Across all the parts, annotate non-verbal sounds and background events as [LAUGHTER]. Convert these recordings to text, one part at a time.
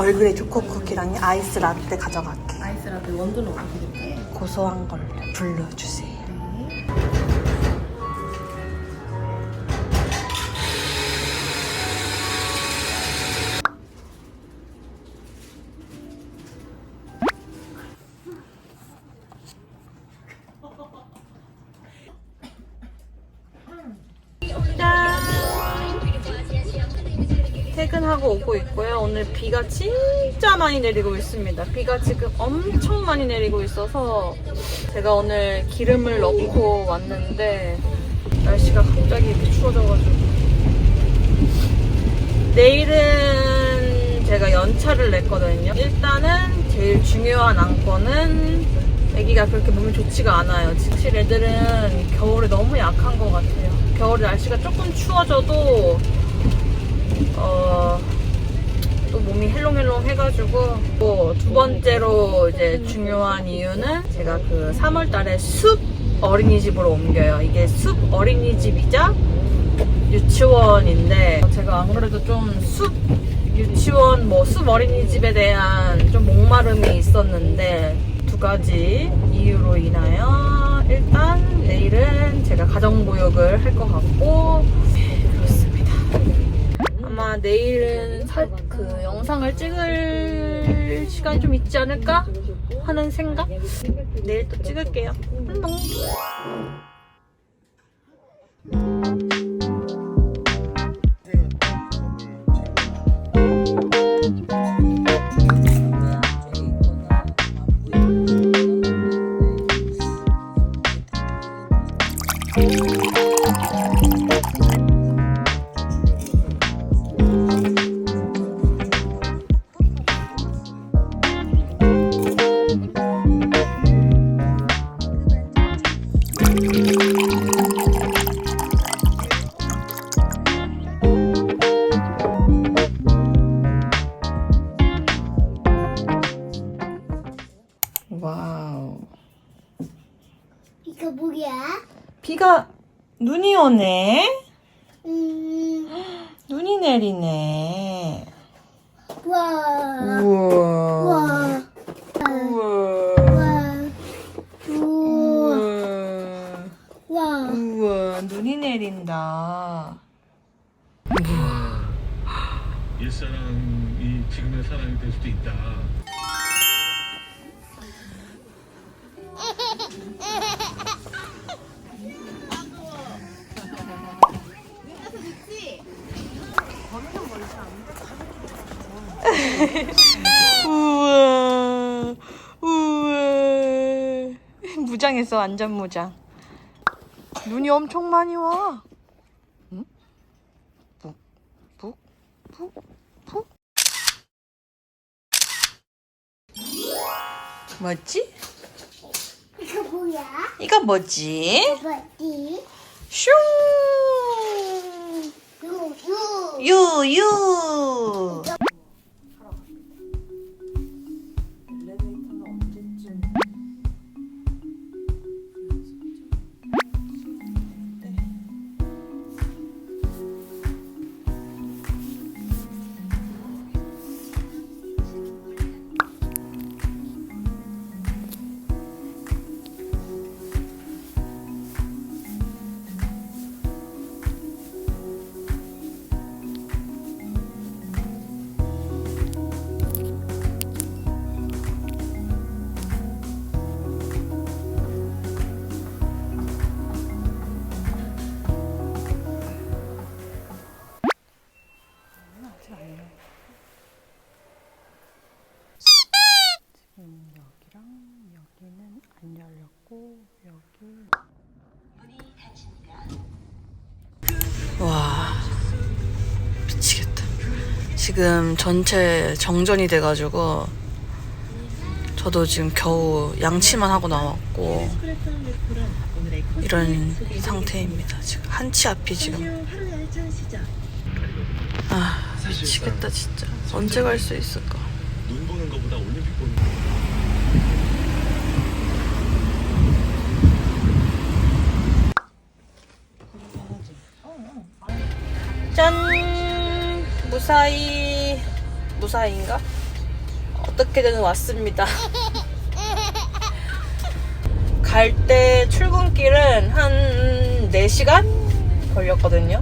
얼그레이 초코 쿠키랑 아이스 라떼 가져갈게. 아이스라떼 원두는 어떻게 드릴까요? 고소한 걸로 불러주세요. 퇴근하고 오고 있고요. 오늘 비가 진짜 많이 내리고 있습니다. 비가 지금 엄청 많이 내리고 있어서 제가 오늘 기름을 넣고 왔는데 날씨가 갑자기 이렇게 추워져가지고 내일은 제가 연차를 냈거든요. 일단은 제일 중요한 안건은 아기가 그렇게 몸이 좋지가 않아요. 사실 애들은 겨울에 너무 약한 것 같아요. 겨울에 날씨가 조금 추워져도 어, 또 몸이 헬롱헬롱 해가지고 또 두 번째로 이제 중요한 이유는 제가 그 3월 달에 숲 어린이집으로 옮겨요. 이게 숲 어린이집이자 유치원인데 제가 안 그래도 좀 숲 유치원 뭐 숲 어린이집에 대한 좀 목마름이 있었는데 두 가지 이유로 인하여 일단 내일은 제가 가정보육을 할 것 같고 네, 그렇습니다. 아마 내일은 사- 그 영상을 찍을 시간이 좀 있지 않을까 하는 생각? 내일 또 찍을게요. 안녕. 와우. 이거 뭐야? 비가 눈이 오네. 음, 눈이 내리네. 와, 우와. 와, 우와. 와, 우와, 우와. 와. 우와. 눈이 내린다. 옛사람이 지금의 사람이 될 수도 있다. 무장했어, 완전 무장. 눈이 엄청 많이 와. 응? 뭐지? 이거 뭐야? 이거 뭐지? 뭐지? 슝! 유, 유. 유유. 지금 전체 정전이 돼가지고 저도 지금 겨우 양치만 하고 나왔고 이런 상태입니다. 지금 한치 앞이 지금 아 미치겠다 진짜 언제 갈 수 있을까? 무사히 무사히인가? 어떻게든 왔습니다. [LAUGHS] 갈 때 출근길은 한 4시간 걸렸거든요.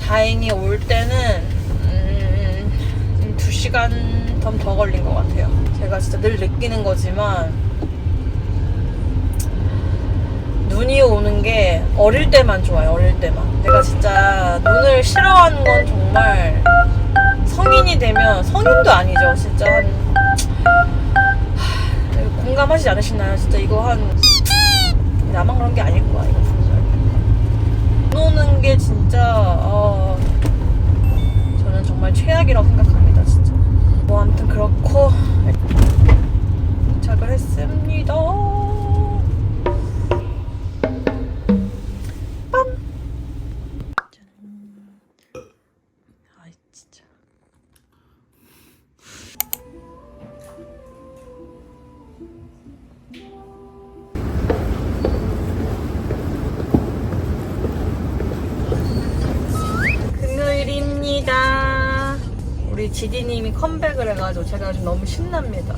다행히 올 때는 음, 2시간 더, 더 걸린 것 같아요. 제가 진짜 늘 느끼는 거지만 눈이 오는 게 어릴 때만 좋아요. 어릴 때만. 내가 진짜 눈을 싫어하는 건 정말 성인이 되면 성인도 아니죠. 진짜 한 하, 공감하시지 않으시나요? 진짜 이거 한 우리 지디님이 컴백을 해가지고 제가 요즘 너무 신납니다.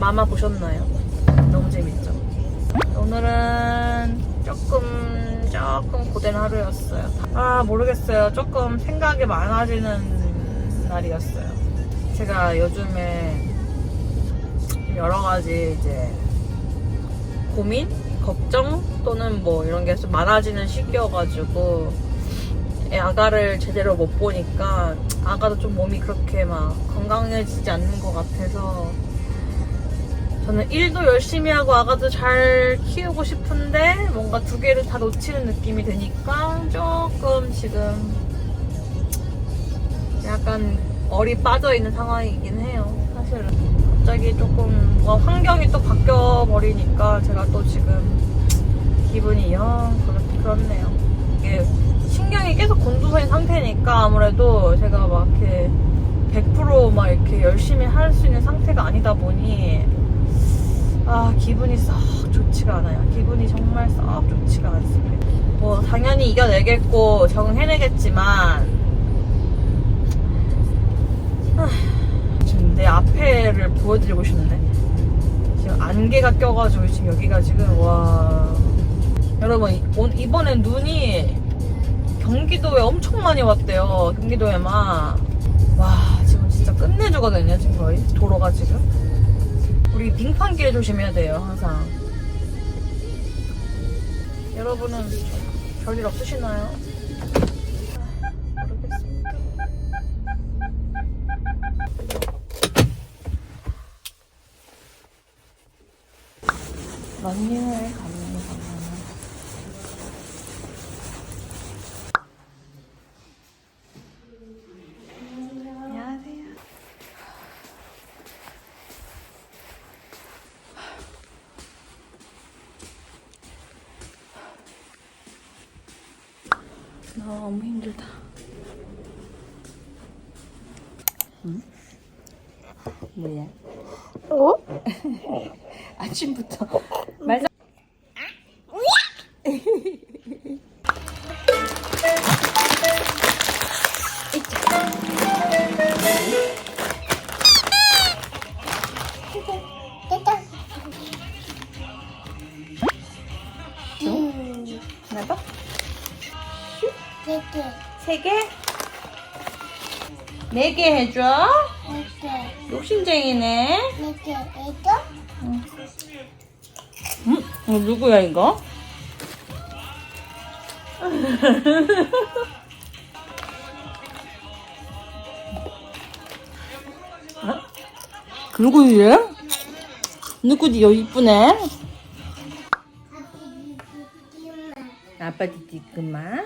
마마 보셨나요? 너무 재밌죠? 오늘은 조금 조금 고된 하루였어요. 아 모르겠어요. 조금 생각이 많아지는 날이었어요. 제가 요즘에 여러 가지 이제 고민, 걱정 또는 뭐 이런 게 좀 많아지는 시기여가지고 애 아가를 제대로 못 보니까 아가도 좀 몸이 그렇게 막 건강해지지 않는 것 같아서 저는 일도 열심히 하고 아가도 잘 키우고 싶은데 뭔가 두 개를 다 놓치는 느낌이 드니까 조금 지금 약간 얼이 빠져 있는 상황이긴 해요. 사실은 갑자기 조금 환경이 또 바뀌어 버리니까 제가 또 지금 기분이 영 그렇, 그렇네요. 이게 신경이 계속 곤두서인 상태니까 아무래도 제가 막 이렇게 100%막 이렇게 열심히 할 수 있는 상태가 아니다 보니 아 기분이 썩 좋지가 않아요. 기분이 정말 썩 좋지가 않습니다. 뭐 당연히 이겨내겠고 적응해내겠지만 아, 지금 내 앞에를 보여드리고 싶네. 지금 안개가 껴가지고 지금 여기가 지금 와 여러분 이번엔 눈이 경기도에 엄청 많이 왔대요. 경기도에만 와 지금 진짜 끝내주거든요. 지금 거의 도로가 지금. 우리 빙판길 조심해야 돼요, 항상. 여러분은 별일 없으시나요? 아, 모르겠습니다. 런닝을 갑니다. 안녕하세요. 너무 힘들다. 뭐야? 어? [LAUGHS] 아침부터 네 개 해줘. 됐다. 욕심쟁이네. 됐다. 됐다. 음, 어, 누구야, 이거? 누구야? 누구지? 여 이쁘네. 아빠 디디 그만.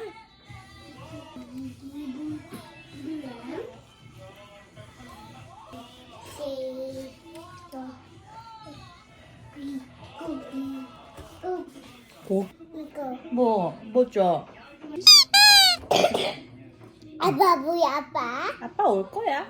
뭐, 뭐 줘? 아빠 뭐야 아빠? 아빠 올 거야.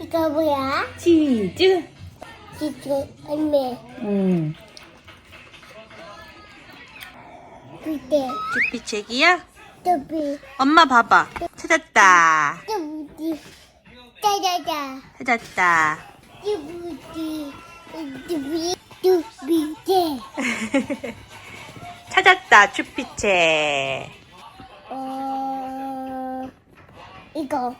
이거 뭐야? 치즈. 이거 얼마? 응. 그때 쭈삐책이야? 또비 엄마 봐봐. 찾았다. 또비 짜자자 찾았다. 또비 또비 제 찾았다, 쭈삐책. 어 이거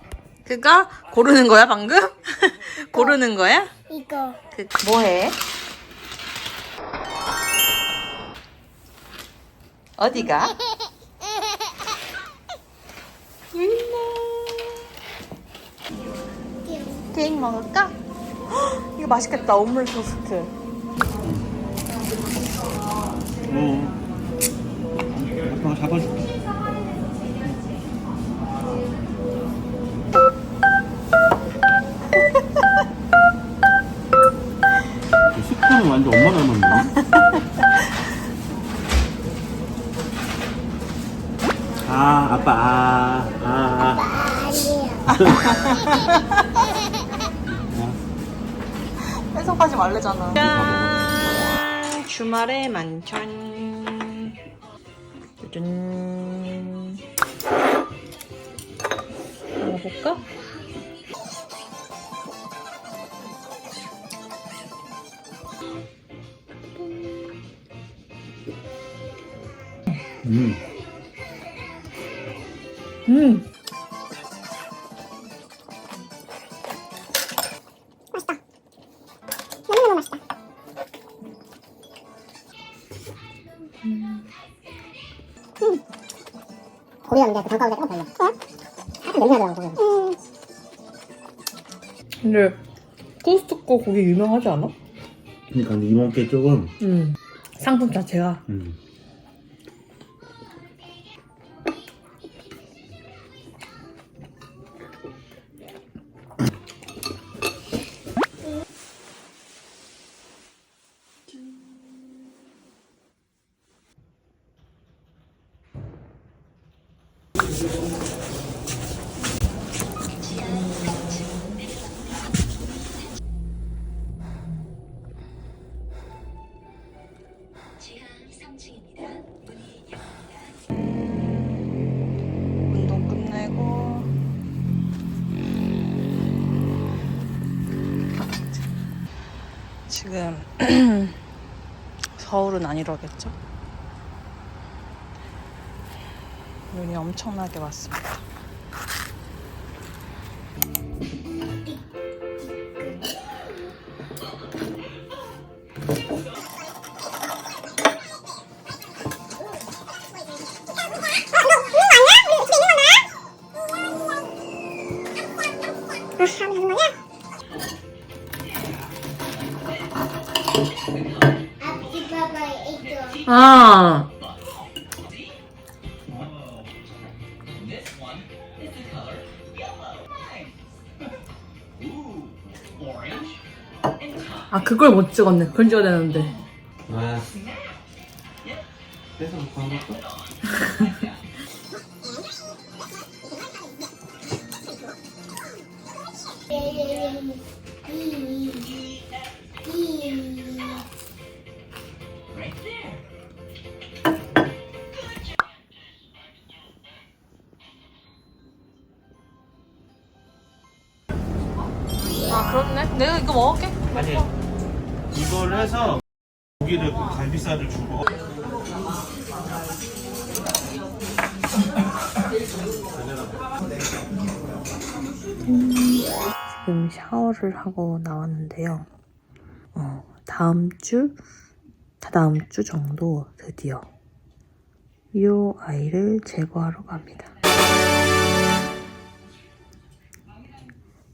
그거 고르는 거야, 방금? [LAUGHS] 고르는 거야? 이거 그, 뭐해? 어디가? 케이크 먹을까? 헉, 이거 맛있겠다, 오믈 토스트. 어. 아빠가 잡아줄게. 짠! 주말에 만찬. 짜잔. 먹어볼까? 음. 음. 고기였는데 그 단가보다 조금 달라 어? 약간 나고 고기 근데 코스트코 고기 유명하지 않아? 그러니까 근데 이번 게 조금, 응. 상품 자체가. 음. 지금 [CLEARS THROAT] 서울은 안 이러겠죠? 눈이 엄청나게 왔습니다. 아 아. 아 그걸 못 찍었네. 그걸 찍어야 되는데. 아. 뺏어놓고 한 것도? 아 [LAUGHS] 해서 고기를 그 갈비살을 주고. 지금 샤워를 하고 나왔는데요. 어, 다음 주, 다다음 주 정도 드디어 이 아이를 제거하러 갑니다.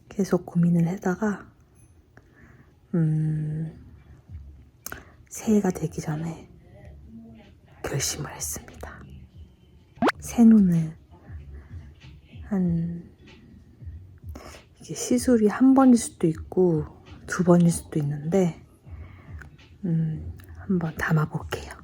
계속 고민을 하다가, 음, 새해가 되기 전에 결심을 했습니다. 새 눈을 한 이게 시술이 한 번일 수도 있고 두 번일 수도 있는데 음, 한번 담아볼게요.